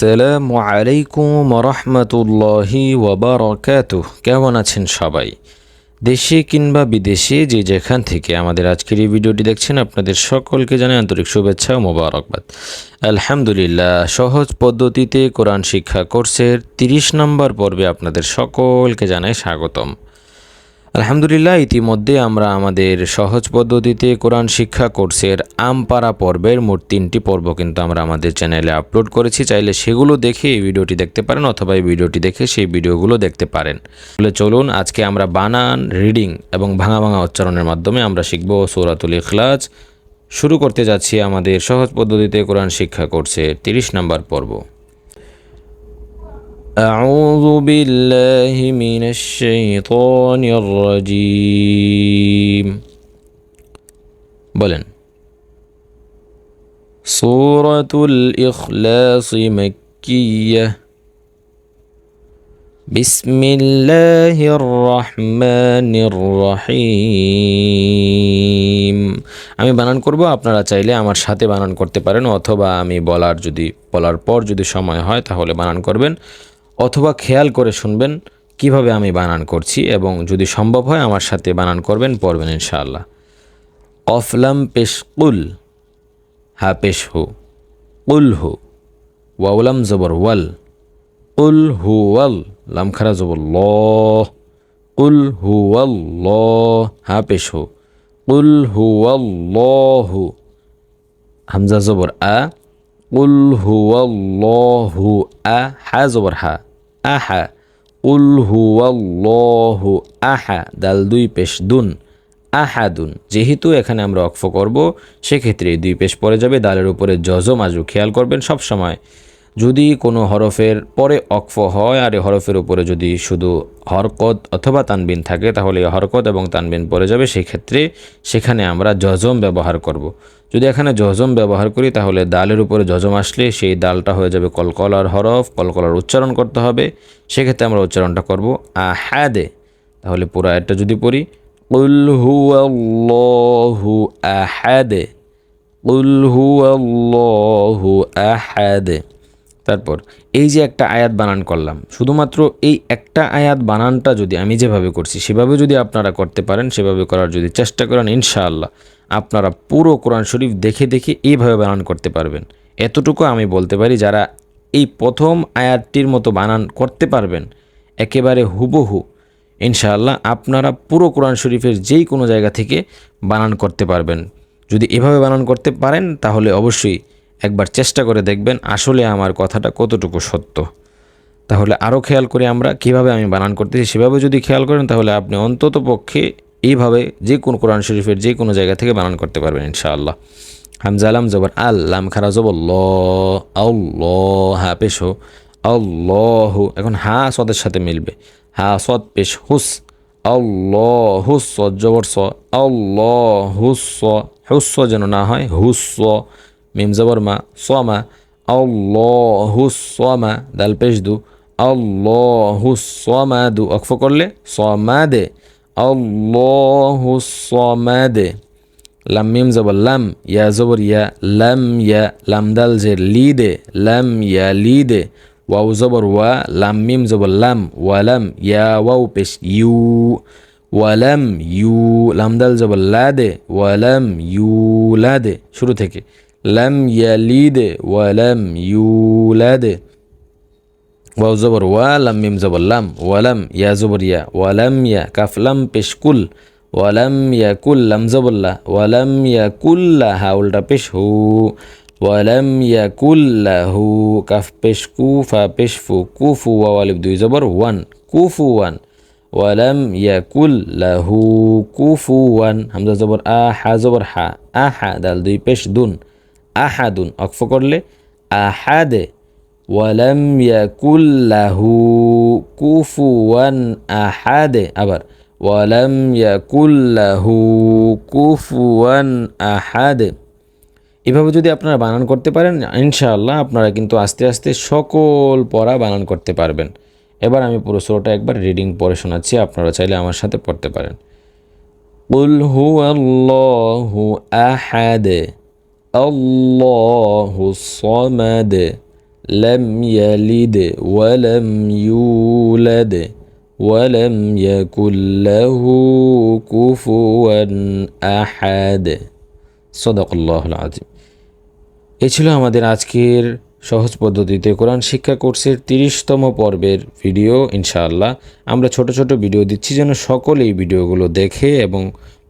সালামু আলাইকুম রহমতুল্লাহি ওবরাকাতুহ। কেমন আছেন সবাই? দেশে কিংবা বিদেশে যে যেখান থেকে আমাদের আজকের এই ভিডিওটি দেখছেন, আপনাদের সকলকে জানাই আন্তরিক শুভেচ্ছা ও মোবারকবাদ। আলহামদুলিল্লাহ, সহজ পদ্ধতিতে কোরআন শিক্ষা কোর্সের তিরিশ নম্বর পর্বে আপনাদের সকলকে জানাই স্বাগতম। আলহামদুলিল্লাহ, ইতিমধ্যে আমরা আমাদের সহজ পদ্ধতিতে কোরআন শিক্ষা কোর্সের আমপাড়া পর্বের মোট তিনটি পর্ব কিন্তু আমরা আমাদের চ্যানেলে আপলোড করেছি। চাইলে সেগুলো দেখে এই ভিডিওটি দেখতে পারেন অথবা এই ভিডিওটি দেখে সেই ভিডিওগুলো দেখতে পারেন। তাহলে চলুন, আজকে আমরা বানান রিডিং এবং ভাঙা ভাঙা উচ্চারণের মাধ্যমে আমরা শিখব সৌরাতুল ইখলাজ শুরু করতে যাচ্ছি আমাদের সহজ পদ্ধতিতে কোরআন শিক্ষা কোর্সের তিরিশ নম্বর পর্ব। أعوذ بالله من الشيطان الرجيم বলেন سورة الإخلاص مكية بسم الله الرحمن الرحيم আমি বানান করব আপনারা চাইলে আমার সাথে বানান করতে পারেন অথবা আমি বলার যদি বলার পর যদি সময় হয় তাহলে বানান করবেন অথবা খেয়াল করে শুনবেন কীভাবে আমি বানান করছি এবং যদি সম্ভব হয় আমার সাথে বানান করবেন, পড়বেন ইনশাআল্লাহ। অফলাম পেশ কুল, হা পেশ হু উল হু ওয়াউলাম জবর ওয়াল উল হু ওয়াল, লাম খারা জবর ল উল হু ওয়াল ল, হা পেশ হু উল হু ওয়াল ল হু, হামজা জবর আ উল হু ওয়াল হু আ, হা জবর হা। আহা, উল হুয়াল্লাহু আহা, দাল দুই পেশ দুন, আহাদুন। যেহেতু এখানে আমরা অক্ফ করব, সেক্ষেত্রে দুই পেশ পরে যাবে, দালের উপরে জজম আজু খেয়াল করবেন সব সময় যদি কোনো হরফের পরে অক্ফ হয় আর এই হরফের উপরে যদি শুধু হরকত অথবা তানবিন থাকে, তাহলে হরকত এবং তানবিন পড়ে যাবে। সেক্ষেত্রে সেখানে আমরা জজম ব্যবহার করব। যদি এখানে জজম ব্যবহার করি, তাহলে দালের উপরে জজম আসলে সেই দালটা হয়ে যাবে কলকলার হরফ, কলকলার উচ্চারণ করতে হবে। সেক্ষেত্রে আমরা উচ্চারণটা করব আহাদে। তাহলে পুরো আয়টা যদি পড়ি উল হু আল্লাহু আহাদে। উল হু আল্লাহু আহাদে। তারপর, এই যে একটা আয়াত বানান করলাম, শুধুমাত্র এই একটা আয়াত বানানটা যদি আমি যেভাবে করছি, সেভাবে যদি আপনারা করতে পারেন, সেভাবে করার যদি চেষ্টা করেন, ইনশাআল্লাহ আপনারা পুরো কোরআন শরীফ দেখে দেখে এইভাবে বানান করতে পারবেন। এতটুকু আমি বলতে পারি, যারা এই প্রথম আয়াতটির মতো বানান করতে পারবেন, একেবারে হুবহু, ইনশাআল্লাহ আপনারা পুরো কোরআন শরীফের যেই কোনো জায়গা থেকে বানান করতে পারবেন। যদি এভাবে বানান করতে পারেন, তাহলে অবশ্যই একবার চেষ্টা করে দেখবেন আসলে আমার কথাটা কতটুকু সত্য। তাহলে আরও খেয়াল করে আমরা কীভাবে আমি বানান করতেছি সেভাবে যদি খেয়াল করেন তাহলে আপনি অন্তত পক্ষে এইভাবে যে কোনো কোরআন শরীফের যে কোনো জায়গা থেকে বানান করতে পারবেন ইনশাআল্লাহ। হামজা আলাম জবর আল, লাম খারা জবর ল হা পেশ হো, আল্লাহ, এখন হা সদের সাথে মিলবে। হা সদ পেশ হুস, আল্লাহ হুস সদ জবর স, আল্লাহ হুস হুস যেন না হয় হুস মিম জবর মা সোমা আল্লাহু সোমা দাল পেশ দু, আল্লাহু সোমাদু অক্ফ করলে সমাদে আল্লাহু সমাদে লাম মিম জবর লাম, ইয়া জবর ইয়া, লাম ইয়া, লাম দাল যে লি দে, লাম ইয়া লি দে। ওয়াউ জবর ওয়া, লাম মিম জবর লাম ওয়ালাম ইয়া ওয়াউ পেশ ইউ। ওয়ালাম ইউ, লাম দাল জবর লা দে ওয়ালাম ইউ লা দে, শুরু থেকে। লাম ইয়ালিদে ওয়ালাম ইউলাদে ওয়াও জবর ওয়া লাম মিম জবর লাম ওয়ালাম ইয়া জবর ইয়া ওয়ালাম ইয়া কাফলাম পেশকুল ওয়ালাম ইয়া কুল লাম জবল্লা ওয়ালাম ইয়া কুল্লা হা উল্টা পেশ হু ওয়ালাম ইয়া কুল্লা হু কাফ পেশ কুফা পেশ ফু কুফু ওয়ালিব দুই জবর ওয়ান কুফু ওয়ান ওয়ালাম ইয়া কুল্লাহু কুফু ওয়ান হামজা জবর আ হা জবর হা আহা দাল দুই পেশ দুন আহাদুন অক্ফ করলে আহাদে ওয়ালাম ইয়াকুল্লাহু কুফুয়ান আহাদে আবার ওয়ালাম ইয়াকুল্লাহু কুফুয়ান আহাদে এভাবে যদি আপনারা বানান করতে পারেন ইনশাআল্লাহ আপনারা কিন্তু আস্তে আস্তে সকল পড়া বানান করতে পারবেন এবার আমি পুরো শোটা একবার রিডিং পড়ে শোনাচ্ছি আপনারা চাইলে আমার সাথে পড়তে পারেন قل هو الله أحد الله الصمد لم يلد ولم يولد ولم يكن له كفوا أحد صدق الله العظيم এ ছিল আমাদের আজকের সহজ পদ্ধতিতে কোরআন শিক্ষা কোর্সের তিরিশতম পর্বের ভিডিও ইনশাআল্লাহ আমরা ছোট ছোট ভিডিও দিচ্ছি যেন সকলে এই ভিডিওগুলো দেখে এবং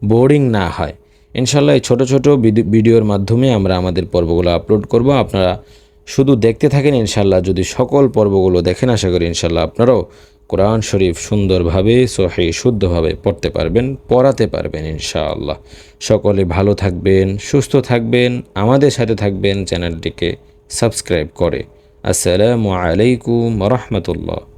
বোরিং না হয় ইনশাআল্লাহ এই ছোটো ছোট ভিডি- ভিডিওর মাধ্যমে আমরা আমাদের পর্বগুলো আপলোড করব। আপনারা শুধু দেখতে থাকেন ইনশাল্লাহ, যদি সকল পর্বগুলো দেখেন, আশা করি ইনশাল্লাহ আপনারাও কোরআন শরীফ সুন্দরভাবে, সহি, শুদ্ধভাবে পড়তে পারবেন, পড়াতে পারবেন ইনশাআল্লাহ। সকলে ভালো থাকবেন, সুস্থ থাকবেন, আমাদের সাথে থাকবেন, চ্যানেলটিকে সাবস্ক্রাইব করে। আসসালামু আলাইকুম রহমতুল্লাহ।